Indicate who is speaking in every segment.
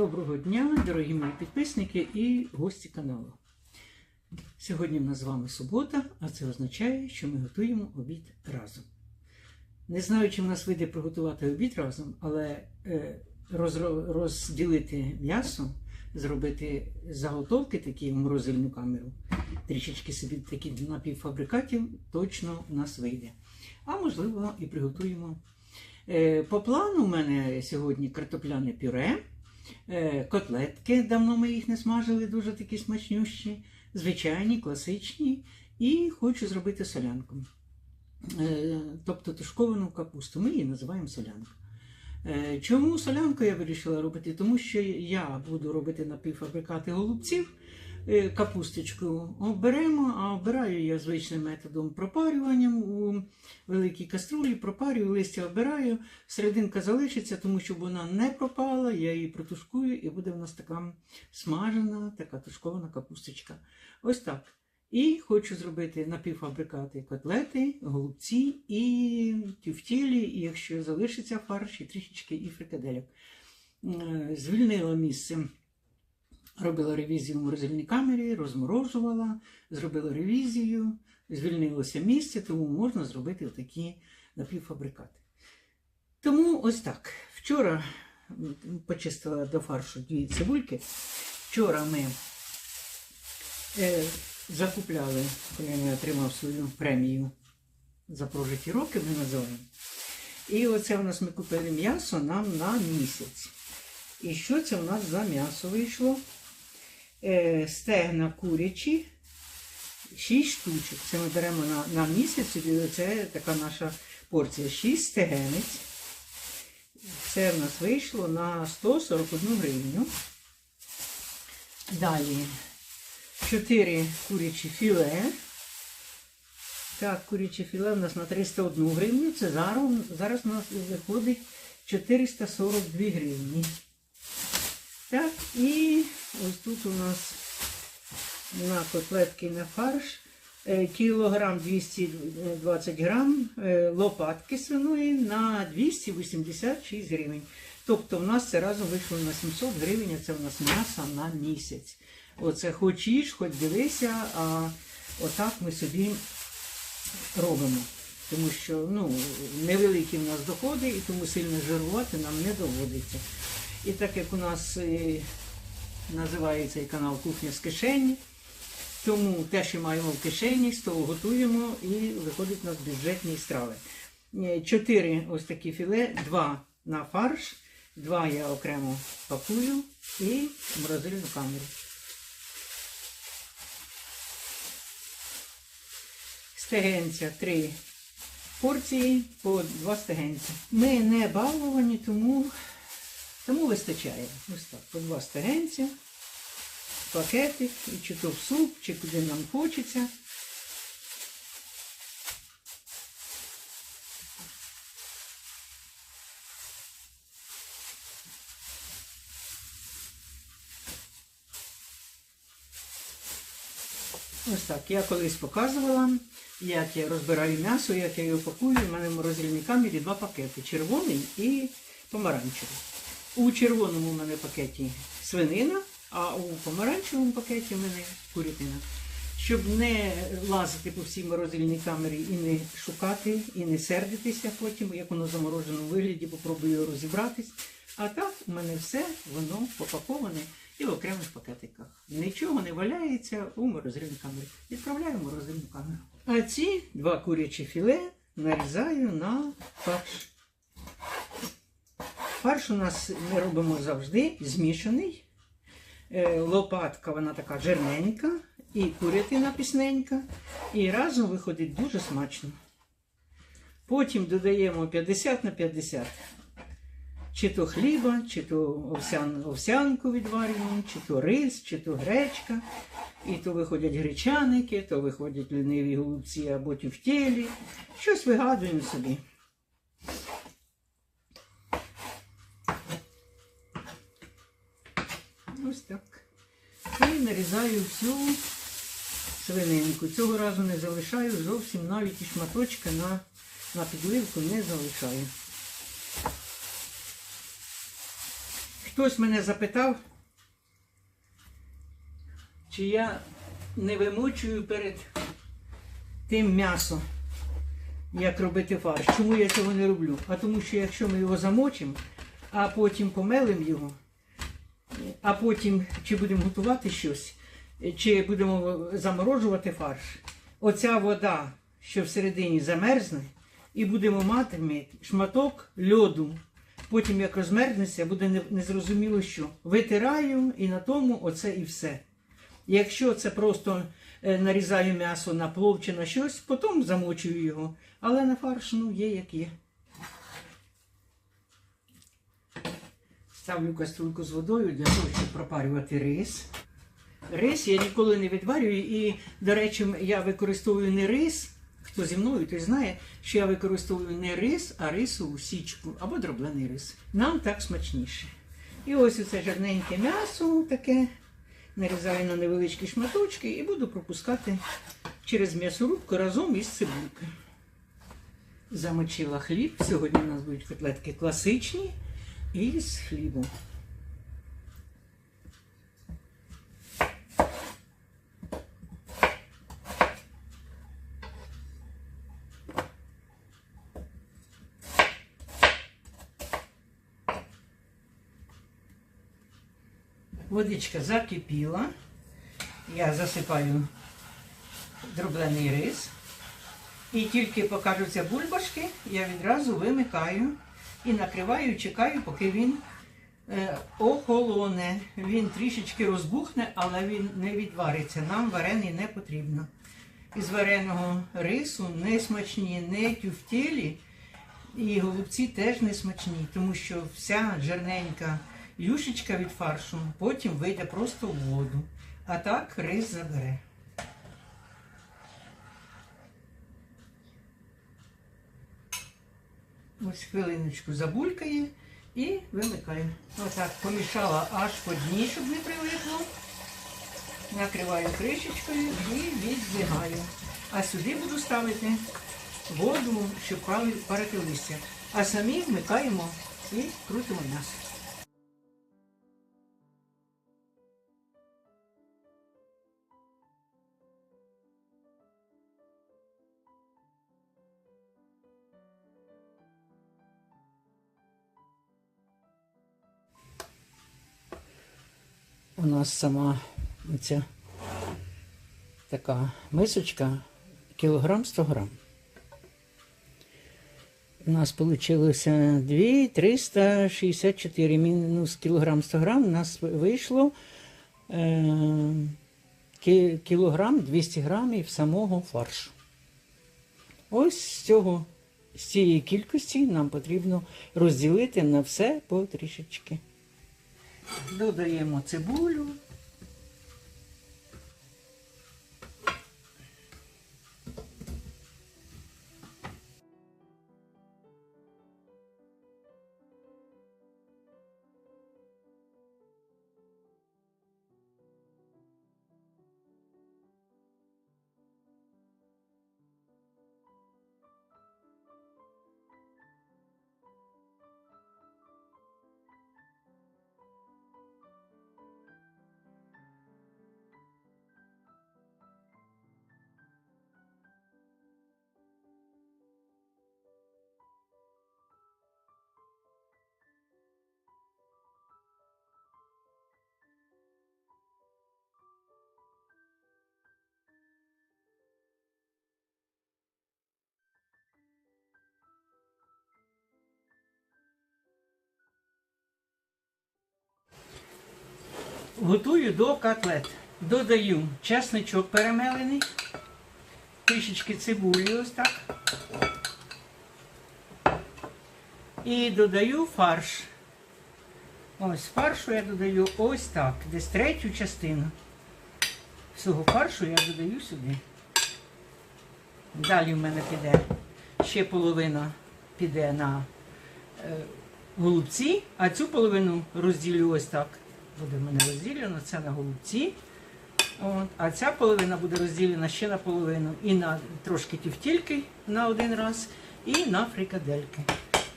Speaker 1: Доброго дня, дорогі мої підписники і гості каналу. Сьогодні в нас з вами субота, а це означає, що ми готуємо обід разом. Не знаю, чи в нас вийде приготувати обід разом, але е, розділити м'ясо, зробити заготовки такі в морозильну камеру, трішечки собі такі напівфабрикатів, точно в нас вийде. А можливо, і приготуємо. Е, По плану у мене сьогодні картопляне пюре. Е, Котлетки, давно ми їх не смажили, дуже такі смачнющі, звичайні, класичні. І хочу зробити солянку. Е, Тобто тушковану капусту. Ми її називаємо солянка. Е, Чому солянку я вирішила робити? Тому що я буду робити напівфабрикати голубців. Е, Капусточку оберемо, а обираю я звичним методом пропарюванням у великій каструлі, пропарюю, листя обираю, серединка залишиться, тому що вона не пропала, я її протушкую і буде в нас така смажена, така тушкована капусточка. Ось так. І хочу зробити напівфабрикати котлети, голубці і тюфтілі, і якщо залишиться фарш, і трішечки і фрикаделек. Е, Звільнила місце. Робила ревізію в морозильній камері, розморожувала, зробила ревізію, звільнилося місце, тому можна зробити такі напівфабрикати. Тому ось так. Вчора почистила до фаршу дві цибульки. Вчора ми е, закупляли, коли я отримав свою премію за прожиті роки, ми називаємо. І оце у нас ми купили м'ясо нам на місяць. І що це у нас за м'ясо вийшло? Е, стегна курячі, 6 штучок. Це ми беремо на, на місяць, і це така наша порція. 6 стегенець. Це в нас вийшло на 141 гривню. Далі 4 курячі філе. Так, куряче філе у нас на 301 гривню. Це зараз, зараз у нас виходить 442 гривні. Так, і ось тут у нас на котлетки на фарш е, кілограм 220 грам е, лопатки свиної на 286 гривень. Тобто в нас це разом вийшло на 700 гривень, а це в нас м'ясо на місяць. Оце хоч їж, хоч дивися, а отак ми собі робимо. Тому що ну, невеликі в нас доходи, і тому сильно жирувати нам не доводиться. І так як у нас називає цей канал Кухня з кишені, тому те, що маємо в кишені, з того готуємо і виходить у нас бюджетні страви. Е, Чотири ось такі філе, два на фарш, два я окремо пакую і в морозильну камеру. Стегенця три порції по два стегенця. Ми не баловані, тому тому вистачає. Ось так, по два стегенця, пакетик, і чи то в суп, чи куди нам хочеться. Ось так. Я колись показувала, як я розбираю м'ясо, як я його пакую. У мене в морозильній камері два пакети червоний і помаранчевий. У червоному в мене пакеті свинина, а у помаранчевому пакеті в мене курятина. Щоб не лазити по всій морозильній камері і не шукати, і не сердитися потім, як воно в замороженому вигляді, попробую розібратись. А так у мене все воно попаковане і в окремих пакетиках. Нічого не валяється у морозильній камері. Відправляю в морозильну камеру. А ці два курячі філе нарізаю на фарш. Фарш у нас ми робимо завжди змішаний. Е, Лопатка вона така жирненька, і курятина пісненька. І разом виходить дуже смачно. Потім додаємо 50 на 50. Чи то хліба, чи то овсян, овсянку відварюємо, чи то рис, чи то гречка. І то виходять гречаники, то виходять ліниві голубці або тюфтєлі. Щось вигадуємо собі. Ось так. І нарізаю всю свининку. Цього разу не залишаю зовсім навіть і шматочка на, на підливку не залишаю. Хтось мене запитав, чи я не вимочую перед тим м'ясо, як робити фарш. Чому я цього не роблю? А тому що якщо ми його замочимо, а потім помелимо його, а потім чи будемо готувати щось, чи будемо заморожувати фарш, оця вода, що всередині замерзне, і будемо мати шматок льоду. Потім, як розмерзнеться, буде незрозуміло що. Витираю і на тому оце і все. Якщо це просто е, нарізаю м'ясо на плов чи на щось, потім замочую його. Але на фарш ну, є як є. Ставлю каструльку з водою для того, щоб пропарювати рис. Рис я ніколи не відварюю, і, до речі, я використовую не рис. Хто зі мною, той знає, що я використовую не рис, а рисову січку або дроблений рис. Нам так смачніше. І ось оце жирненьке м'ясо таке. Нарізаю на невеличкі шматочки і буду пропускати через м'ясорубку разом із цибулькою. Замочила хліб. Сьогодні у нас будуть котлетки класичні і з хлібом. Водичка закипіла. Я засипаю дроблений рис. І тільки покажуться бульбашки, я відразу вимикаю і накриваю, чекаю, поки він е, охолоне. Він трішечки розбухне, але він не відвариться. Нам варений не потрібно. Із вареного рису не смачні, не тюфтєлі, і голубці теж не смачні, тому що вся жирненька юшечка від фаршу потім вийде просто в воду. А так рис забере. Ось хвилиночку забулькає і вимикаємо. Отак помішала аж по дні, щоб не прилипло. Накриваю кришечкою і віддвигаю. А сюди буду ставити воду, щоб парити листя. А самі вмикаємо і крутимо м'ясо. Нас сама ця така мисочка кілограм 100 грам. У нас вийшло 2,364 мінус кілограм 100 грам. У нас вийшло е, кілограм 200 грамів самого фаршу. Ось з цього, з цієї кількості нам потрібно розділити на все по трішечки. Додаємо цибулю. Готую до котлет. Додаю чесничок перемелений, трішечки цибулі ось так. І додаю фарш. Ось фаршу я додаю ось так. Десь третю частину. Всього фаршу я додаю сюди. Далі в мене піде ще половина піде на е, голубці, а цю половину розділю ось так. Буде в мене розділено, це на голубці. От, а ця половина буде розділена ще на половину. І на трошки тівтільки на один раз, і на фрикадельки.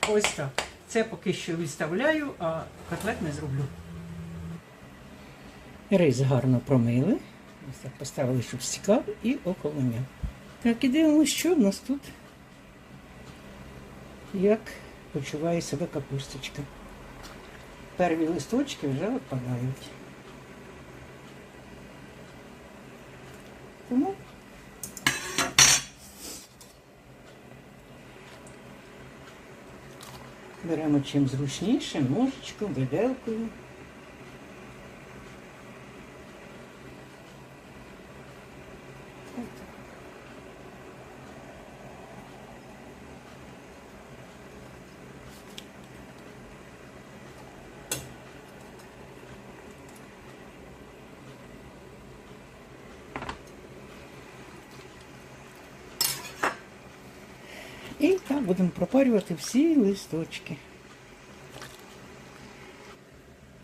Speaker 1: Ось так. Це поки що відставляю, а котлет не зроблю. Рис гарно промили. Ось так поставили, щоб стікав і охолоняв. Так, і дивимося, що в нас тут. Як почуває себе капусточка. Перві листочки вже випадають. Тому беремо чим зручніше, ножичком, виделкою. І так будемо пропарювати всі листочки.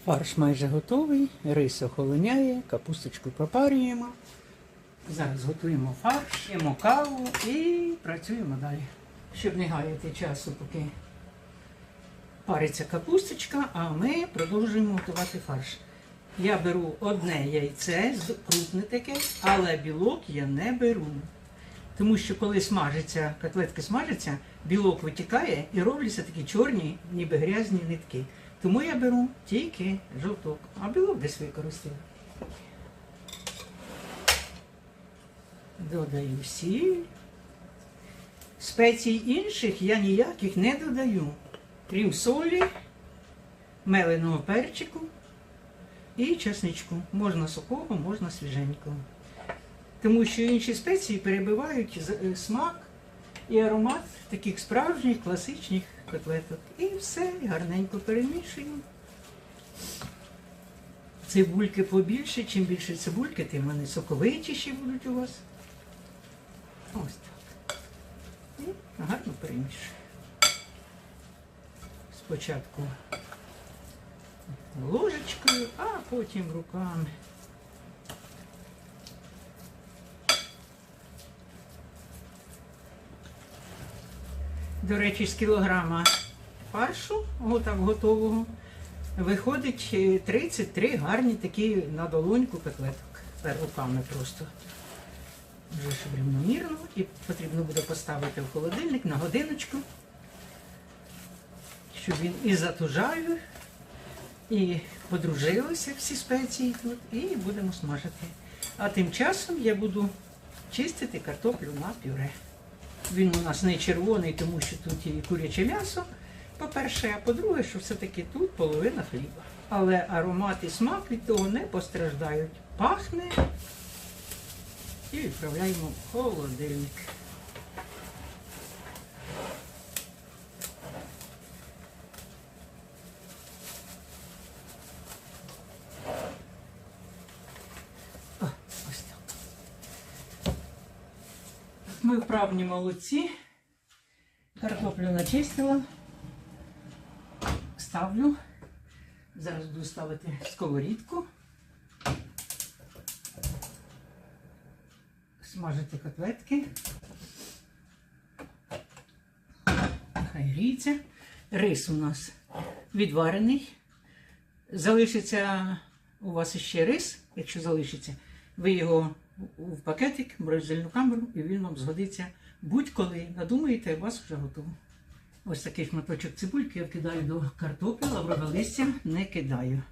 Speaker 1: Фарш майже готовий, рис охолоняє, капусточку пропарюємо. Зараз готуємо фарш, п'ємо каву і працюємо далі. Щоб не гаяти часу, поки париться капусточка, а ми продовжуємо готувати фарш. Я беру одне яйце, крупне таке, але білок я не беру. Тому що коли смажиться, котлетки смажаться, білок витікає і робляться такі чорні, ніби грязні нитки. Тому я беру тільки жовток, а білок десь використаю. Додаю сіль. Спецій інших я ніяких не додаю. Крім солі, меленого перчику і чесничку. Можна сухого, можна свіженького. Тому що інші спеції перебивають е, смак і аромат таких справжніх класичних котлеток. І все, гарненько перемішуємо. Цибульки побільше, чим більше цибульки, тим вони соковитіші будуть у вас. Ось так. І гарно перемішуємо. Спочатку ложечкою, а потім руками. До речі, з кілограма фаршу, отак готового, виходить е, 33 гарні такі на долоньку котлеток. Руками просто. Вже щоб рівномірно. І потрібно буде поставити в холодильник на годиночку, щоб він і затужав, і подружилися всі спеції тут, і будемо смажити. А тим часом я буду чистити картоплю на пюре. Він у нас не червоний, тому що тут і куряче м'ясо, по-перше, а по-друге, що все-таки тут половина хліба. Але аромат і смак від того не постраждають. Пахне і відправляємо в холодильник. О, ось так. Ми вправні молодці. Картоплю начистила. Ставлю. Зараз буду ставити сковорідку. Смажити котлетки. Хай гріється. Рис у нас відварений. Залишиться у вас ще рис, якщо залишиться, ви його в пакетик, морозильну камеру, і він вам згодиться будь-коли. Надумаєте, у вас вже готово. Ось такий шматочок цибульки я кидаю до картоплі, лаврове листя не кидаю.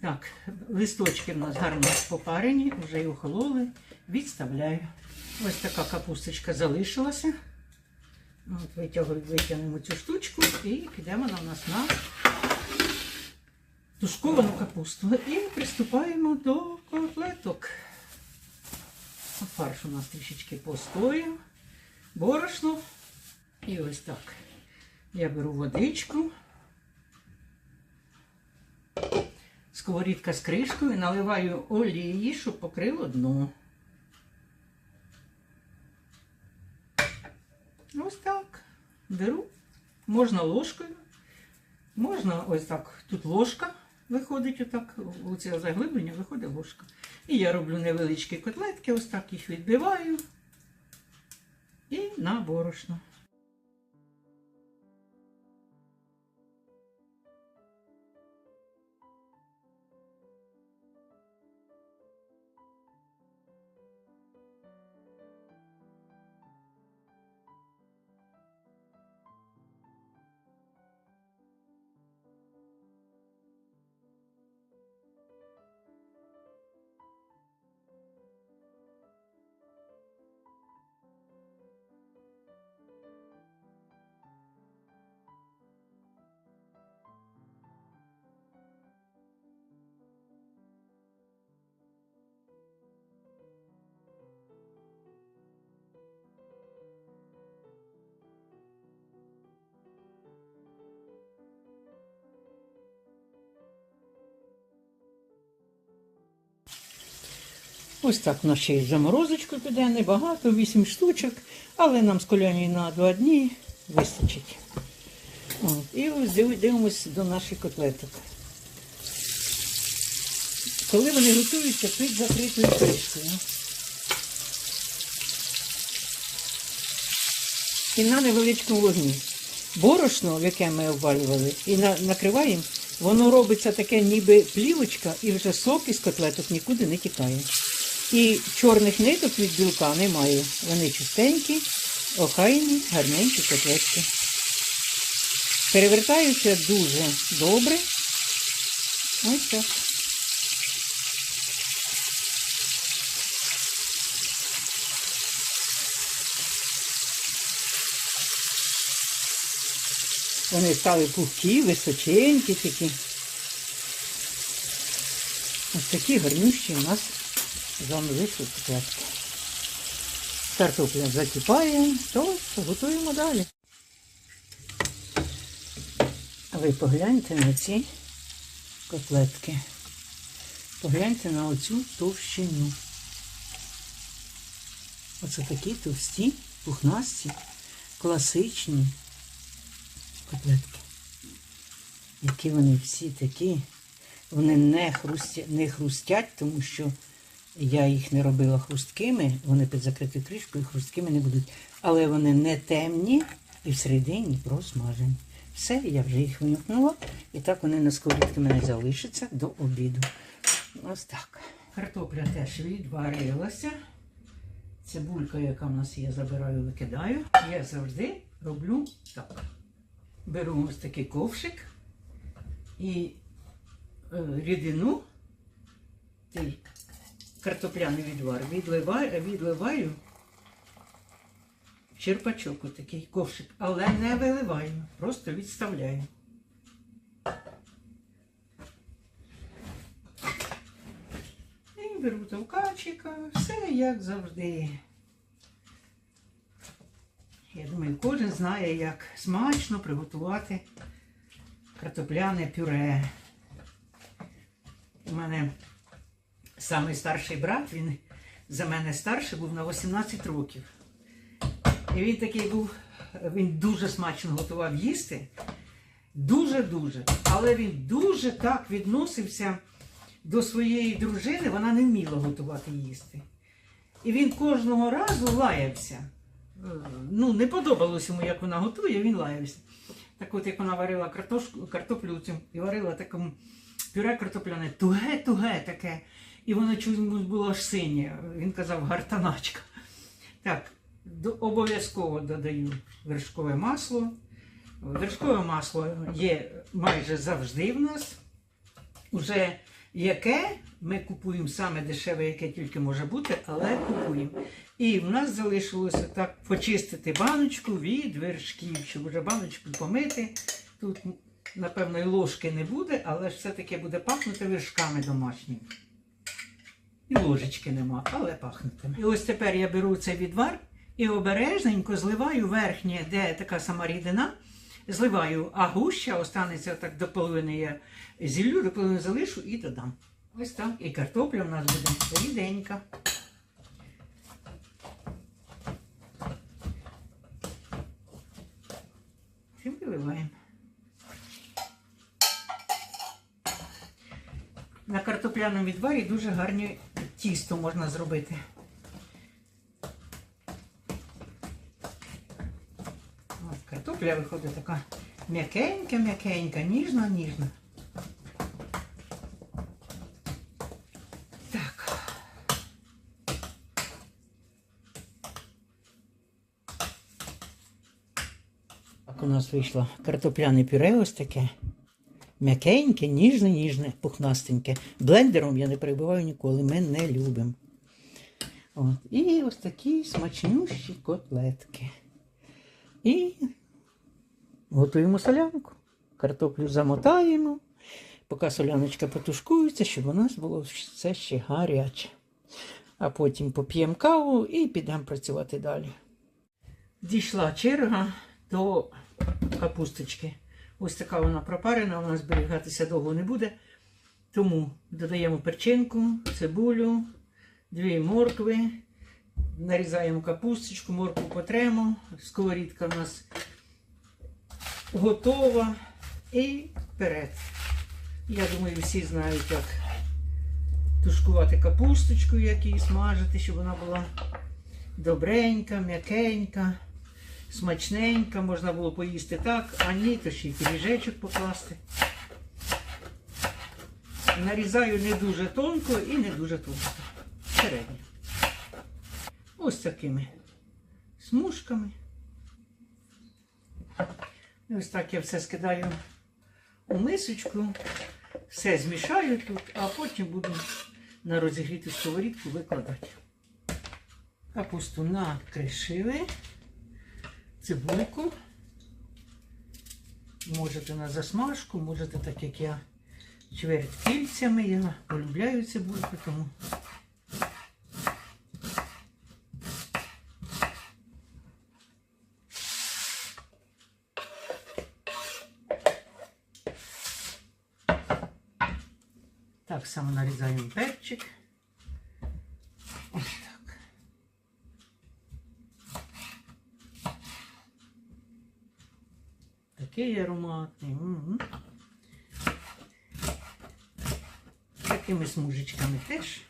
Speaker 1: Так, листочки в нас гарно попарені, вже й охололи, відставляю. Ось така капусточка залишилася. От витягнемо цю штучку і підемо у нас на тушковану капусту. І приступаємо до котлеток. Фарш у нас трішечки постояв, борошно. І ось так. Я беру водичку. Сковорідка з кришкою, наливаю олії, щоб покрило дно. Ось так. Беру. Можна ложкою. Можна ось так. Тут ложка виходить, отак, оце заглиблення виходить ложка. І я роблю невеличкі котлетки, ось так їх відбиваю. І на борошно. Ось так у нас ще й заморозочку піде, небагато, 8 штучок, але нам з колянію на 2 дні вистачить. От. І ось див- дивимось до наших котлеток. Коли вони готуються під закритою кришкою. І на невеличкому вогні. Борошно, яке ми обвалювали, і на, накриваємо, воно робиться таке ніби плівочка, і вже сок із котлеток нікуди не тікає. І чорних ниток від білка немає. Вони чистенькі, охайні, гарненькі котлетки. Перевертаються дуже добре. Ось так. Вони стали пухкі, височенькі такі. Ось такі гарнющі у нас з вами вийшли котлетки. Картопля закипає, то готуємо далі. Ви погляньте на ці котлетки. Погляньте на оцю товщину. Оце такі товсті, пухнасті, класичні котлетки. Які вони всі такі. Вони не, хрустя... не хрустять, тому що я їх не робила хрусткими, вони під закритою кришкою хрусткими не будуть. Але вони не темні і всередині просмажені. Все, я вже їх вимкнула. І так вони на сковорідці мене залишаться до обіду. Ось так. Картопля теж відварилася. Цибулька, яка в нас є, забираю, викидаю. Я завжди роблю так. Беру ось такий ковшик і е, рідину, цей картопляний відвар, відливаю, відливаю черпачок, отакий ковшик, але не виливаю, просто відставляю. І беру товкачика, все як завжди. Я думаю, кожен знає, як смачно приготувати картопляне пюре. У мене самий старший брат, він за мене старший був на 18 років. І він такий був, він дуже смачно готував їсти. Дуже-дуже. Але він дуже так відносився до своєї дружини, вона не вміла готувати їсти. І він кожного разу лаявся. Е, Ну, не подобалось йому, як вона готує, він лаявся. Так от, як вона варила картошку, картоплю і варила такому пюре картопляне, туге-туге таке. І воно чомусь було аж синє. Він казав гартаначка. Так, обов'язково додаю вершкове масло. Вершкове масло є майже завжди в нас. Уже яке ми купуємо саме дешеве, яке тільки може бути, але купуємо. І в нас залишилося так почистити баночку від вершків, щоб вже баночку помити. Тут, напевно, і ложки не буде, але ж все-таки буде пахнути вершками домашніми. І ложечки нема, але пахнутиме. І ось тепер я беру цей відвар і обережненько зливаю верхнє, де така сама рідина. Зливаю, а гуща останеться так до половини я зіллю, до половини залишу і додам. Ось так. І картопля в нас буде ріденька. І виливаємо. На картопляному відварі дуже гарне тісто можна зробити. От, картопля виходить така м'якенька, м'якенька, ніжна, ніжна. Так. Так у нас вийшло картопляне пюре ось таке. М'якеньке, ніжне, ніжне, пухнастеньке. Блендером я не перебиваю ніколи, ми не любимо. От. І ось такі смачнющі котлетки. І готуємо солянку. Картоплю замотаємо, поки соляночка потушкується, щоб у нас було все ще гаряче. А потім поп'ємо каву і підемо працювати далі. Дійшла черга до капусточки. Ось така вона пропарена, вона зберігатися довго не буде. Тому додаємо перчинку, цибулю, дві моркви. Нарізаємо капусточку, моркву потремо. Сковорідка у нас готова. І вперед. Я думаю, всі знають, як тушкувати капусточку, як її смажити, щоб вона була добренька, м'якенька, смачненька. Можна було поїсти так, а ні, то ще й пиріжечок покласти. Нарізаю не дуже тонко і не дуже тонко. Середньо. Ось такими смужками. Ось так я все скидаю у мисочку, все змішаю тут, а потім буду на розігріту сковорідку викладати. Капусту накришили, цибульку. Можете на засмажку, можете так як я чверть кільцями. Я полюбляю цибульку, тому так само нарізаємо перчик. Такий ароматний. М-м. Такими смужечками теж.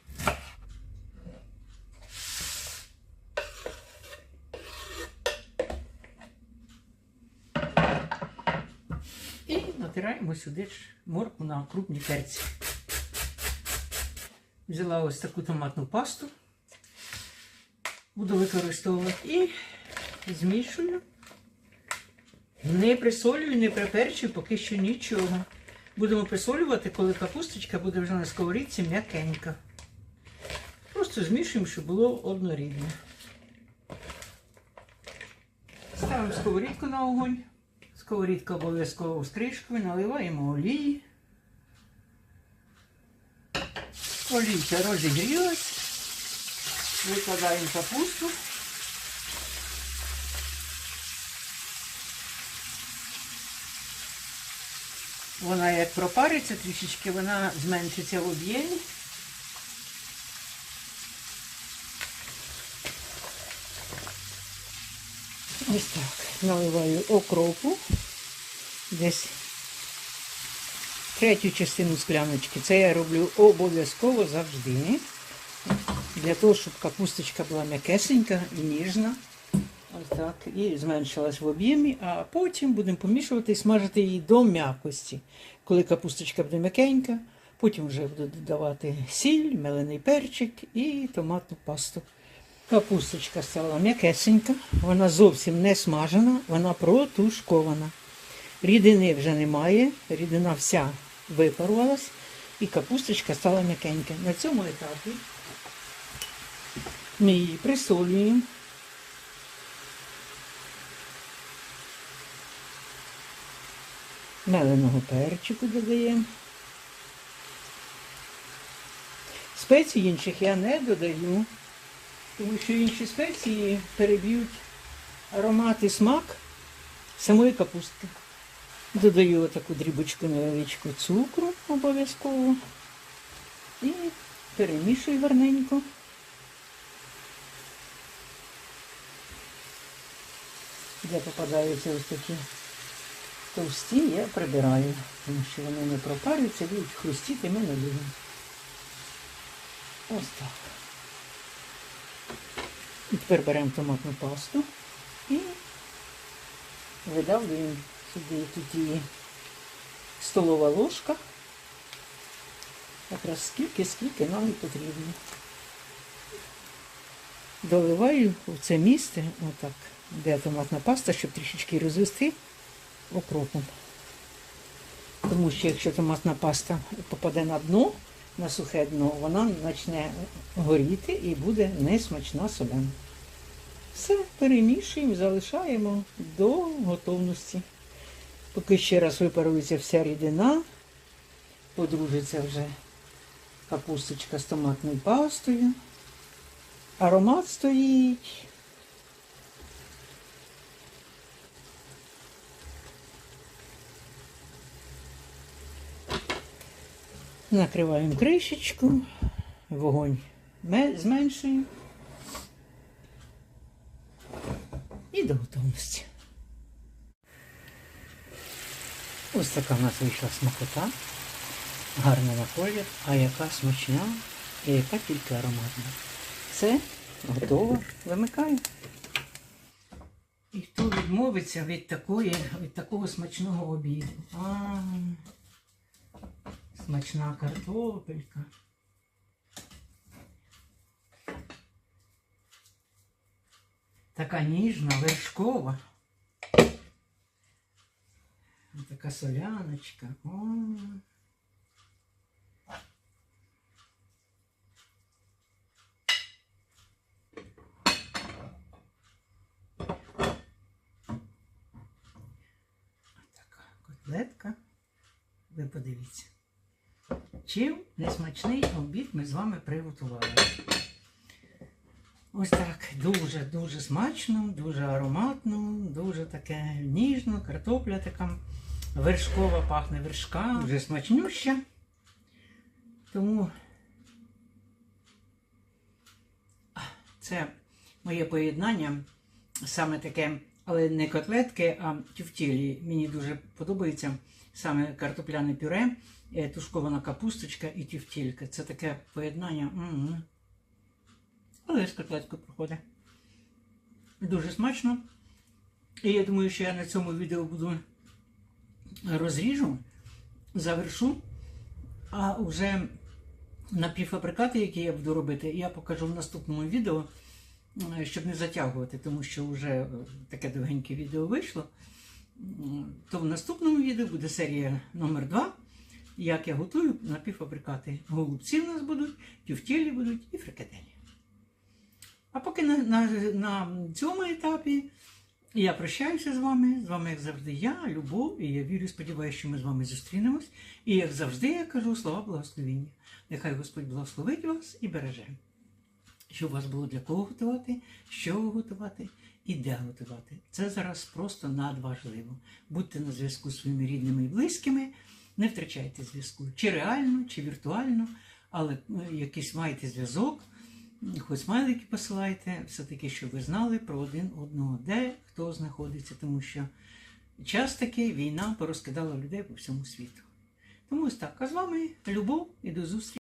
Speaker 1: І натираємо сюди ж морку на крупні перці. Взяла ось таку томатну пасту. Буду використовувати і змішую. Не присолюю, не приперчую, поки що нічого. Будемо присолювати, коли капусточка буде вже на сковорідці м'якенька. Просто змішуємо, щоб було однорідне. Ставимо сковорідку на огонь. Сковорідка обов'язково з кришкою, наливаємо олії. Олійка розігрілась. Викладаємо капусту. Вона як пропариться трішечки, вона зменшиться в об'ємі. Ось так. Наливаю окропу. Десь третю частину скляночки. Це я роблю обов'язково завжди. Для того, щоб капусточка була м'якесенька і ніжна. Ось так. І зменшилась в об'ємі, а потім будемо помішувати і смажити її до м'якості. Коли капусточка буде м'якенька, потім вже буду додавати сіль, мелений перчик і томатну пасту. Капусточка стала м'якесенька, вона зовсім не смажена, вона протушкована. Рідини вже немає, рідина вся випарувалась, і капусточка стала м'якенька. На цьому етапі ми її присолюємо. Меленого перчику додаємо. Спецій інших я не додаю, тому що інші спеції переб'ють аромат і смак самої капустки. Додаю таку дрібочку невеличку цукру обов'язково і перемішую гарненько. Де попадаються ось такі товсті, я прибираю, тому що вони не пропарюються, будуть хрустіти ми не любимо. Ось так. І тепер беремо томатну пасту і видавлюємо сюди тут її столова ложка. Якраз скільки, скільки нам потрібно. Доливаю в це місце, отак, де томатна паста, щоб трішечки розвести окропом. Тому що якщо томатна паста попаде на дно, на сухе дно, вона почне горіти і буде несмачна солена. Все перемішуємо, залишаємо до готовності. Поки ще раз випарується вся рідина, подружиться вже капусточка з томатною пастою. Аромат стоїть. Накриваємо кришечку, вогонь зменшуємо. І до готовності. Ось така в нас вийшла смакота. Гарна на колір, а яка смачна і яка тільки ароматна. Все, готово. Вимикаю. І хто відмовиться від такої, від такого смачного обіду? А, смачна картопелька. Така ніжна, вершкова. Така соляночка. О. Така котлетка. Ви подивіться. Чим несмачний обід ми з вами приготували. Ось так, дуже-дуже смачно, дуже ароматно, дуже таке ніжно, картопля така вершкова, пахне вершка, дуже смачнюща. Тому це моє поєднання, саме таке, але не котлетки, а тюфтілі. Мені дуже подобається саме картопляне пюре, тушкована капусточка і тюфтілька. Це таке поєднання. м-м. Але з проходить. Дуже смачно. І я думаю, що я на цьому відео буду розріжу, завершу, а вже напівфабрикати, які я буду робити, я покажу в наступному відео, щоб не затягувати, тому що вже таке довгеньке відео вийшло. То в наступному відео буде серія номер 2 як я готую напівфабрикати. Голубці у нас будуть, тюфтєлі будуть і фрикаделі. А поки на, на, на цьому етапі я прощаюся з вами. З вами, як завжди, я, Любов, і я вірю, сподіваюся, що ми з вами зустрінемось. І як завжди, я кажу слова благословіння. Нехай Господь благословить вас і береже. Щоб у вас було для кого готувати, що готувати і де готувати. Це зараз просто надважливо. Будьте на зв'язку з своїми рідними і близькими, не втрачайте зв'язку. Чи реально, чи віртуально, але е, якийсь маєте зв'язок. Хоч смайлики посилайте, все-таки, щоб ви знали про один одного, де хто знаходиться, тому що час таки війна порозкидала людей по всьому світу. Тому ось так. А з вами любов і до зустрічі.